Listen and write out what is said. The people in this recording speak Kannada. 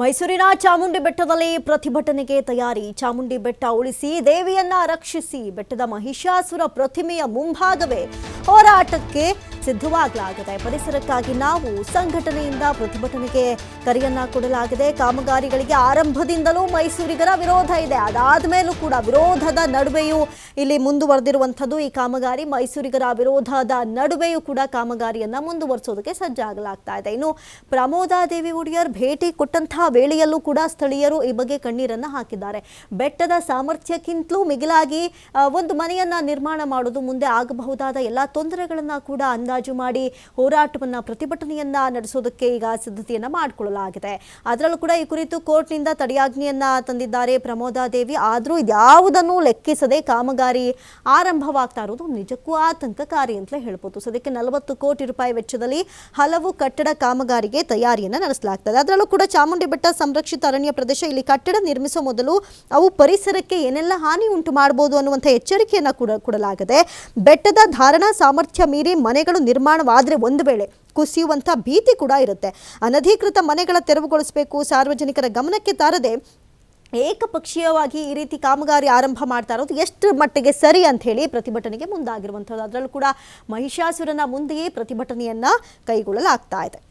ಮೈಸೂರಿನ ಚಾಮುಂಡಿ ಬೆಟ್ಟದಲ್ಲಿ ಪ್ರತಿಭಟನೆಗೆ ತಯಾರಿ. ಚಾಮುಂಡಿ ಬೆಟ್ಟ ಉಳಿಸಿ ದೇವಿಯನ್ನ ರಕ್ಷಿಸಿ ಬೆಟ್ಟದ ಮಹಿಷಾಸುರ ಪ್ರತಿಮೆಯ ಮುಂಭಾಗವೇ ಹೋರಾಟಕ್ಕೆ ಸಿದ್ಧವಾಗಲಾಗಿದೆ, ಪರಿಸರಕ್ಕಾಗಿ ನಾವು ಸಂಘಟನೆಯಿಂದ ಪ್ರತಿಭಟನೆಗೆ ಕರೆಯನ್ನ ಕೊಡಲಾಗಿದೆ. ಕಾಮಗಾರಿಗಳಿಗೆ ಆರಂಭದಿಂದಲೂ ಮೈಸೂರಿಗರ ವಿರೋಧ ಇದೆ. ಅದಾದ ಮೇಲೂ ಕೂಡ ವಿರೋಧದ ನಡುವೆಯೂ ಇಲ್ಲಿ ಮುಂದುವರೆದಿರುವಂಥದ್ದು ಈ ಕಾಮಗಾರಿ. ಮೈಸೂರಿಗರ ವಿರೋಧದ ನಡುವೆಯೂ ಕೂಡ ಕಾಮಗಾರಿಯನ್ನು ಮುಂದುವರಿಸೋದಕ್ಕೆ ಸಜ್ಜಾಗಲಾಗ್ತಾ ಇದೆ. ಇನ್ನು ಪ್ರಮೋದಾದೇವಿ ಒಡೆಯರ್ ಭೇಟಿ ಕೊಟ್ಟಂತಹ ವೇಳೆಯಲ್ಲೂ ಕೂಡ ಸ್ಥಳೀಯರು ಈ ಬಗ್ಗೆ ಕಣ್ಣೀರನ್ನ ಹಾಕಿದ್ದಾರೆ. ಬೆಟ್ಟದ ಸಾಮರ್ಥ್ಯಕ್ಕಿಂತಲೂ ಮಿಗಿಲಾಗಿ ಒಂದು ಮನೆಯನ್ನ ನಿರ್ಮಾಣ ಮಾಡೋದು ಮುಂದೆ ಆಗಬಹುದಾದ ಎಲ್ಲ ತೊಂದರೆಗಳನ್ನ ಕೂಡ ಅಂದಾಜು ಮಾಡಿ ಹೋರಾಟವನ್ನ, ಪ್ರತಿಭಟನೆಯನ್ನ ನಡೆಸೋದಕ್ಕೆ ಈಗ ಸಿದ್ಧತೆಯನ್ನ ಮಾಡಿಕೊಳ್ಳಲಾಗಿದೆ. ಅದರಲ್ಲೂ ಕೂಡ ಈ ಕುರಿತು ಕೋರ್ಟ್ನಿಂದ ತಡೆಯಾಜ್ಞೆಯನ್ನ ತಂದಿದ್ದಾರೆ ಪ್ರಮೋದಾದೇವಿ. ಆದರೂ ಯಾವುದನ್ನು ಲೆಕ್ಕಿಸದೆ ಕಾಮಗಾರಿ ಆರಂಭವಾಗ್ತಾ ಇರೋದು ನಿಜಕ್ಕೂ ಆತಂಕಕಾರಿ ಅಂತಲೇ ಹೇಳ್ಬೋದು. ಸದ್ಯಕ್ಕೆ ನಲವತ್ತು ಕೋಟಿ ರೂಪಾಯಿ ವೆಚ್ಚದಲ್ಲಿ ಹಲವು ಕಟ್ಟಡ ಕಾಮಗಾರಿಗೆ ತಯಾರಿಯನ್ನ ನಡೆಸಲಾಗ್ತದೆ. ಅದರಲ್ಲೂ ಕೂಡ ಚಾಮುಂಡಿ ಬೆಟ್ಟ ಸಂರಕ್ಷಿತ ಅರಣ್ಯ ಪ್ರದೇಶ ಇಲ್ಲಿ ಕಟ್ಟಡ ನಿರ್ಮಿಸುವ ಮೊದಲು ಅವು ಪರಿಸರಕ್ಕೆ ಏನೆಲ್ಲ ಹಾನಿ ಉಂಟು ಮಾಡಬಹುದು ಅನ್ನುವಂಥ ಎಚ್ಚರಿಕೆಯನ್ನು ಕೂಡ ಕೊಡಲಾಗಿದೆ ಬೆಟ್ಟದ ಧಾರಣಾ ಸಾಮರ್ಥ್ಯ ಮೀರಿ ಮನೆಗಳು ನಿರ್ಮಾಣವಾದರೆ ಒಂದು ವೇಳೆ ಕುಸಿಯುವಂಥ ಭೀತಿ ಕೂಡ ಇರುತ್ತೆ. ಅನಧಿಕೃತ ಮನೆಗಳ ತೆರವುಗೊಳಿಸಬೇಕು, ಸಾರ್ವಜನಿಕರ ಗಮನಕ್ಕೆ ತಾರದೆ ಏಕಪಕ್ಷೀಯವಾಗಿ ಈ ರೀತಿ ಕಾಮಗಾರಿ ಆರಂಭ ಮಾಡ್ತಾ ಇರೋದು ಎಷ್ಟು ಮಟ್ಟಿಗೆ ಸರಿ ಅಂತ ಹೇಳಿ ಪ್ರತಿಭಟನೆಗೆ ಮುಂದಾಗಿರುವಂಥದ್ದು. ಅದರಲ್ಲೂ ಕೂಡ ಮಹಿಷಾಸುರನ ಮುಂದೆಯೇ ಪ್ರತಿಭಟನೆಯನ್ನು ಕೈಗೊಳ್ಳಲಾಗ್ತಾ ಇದೆ.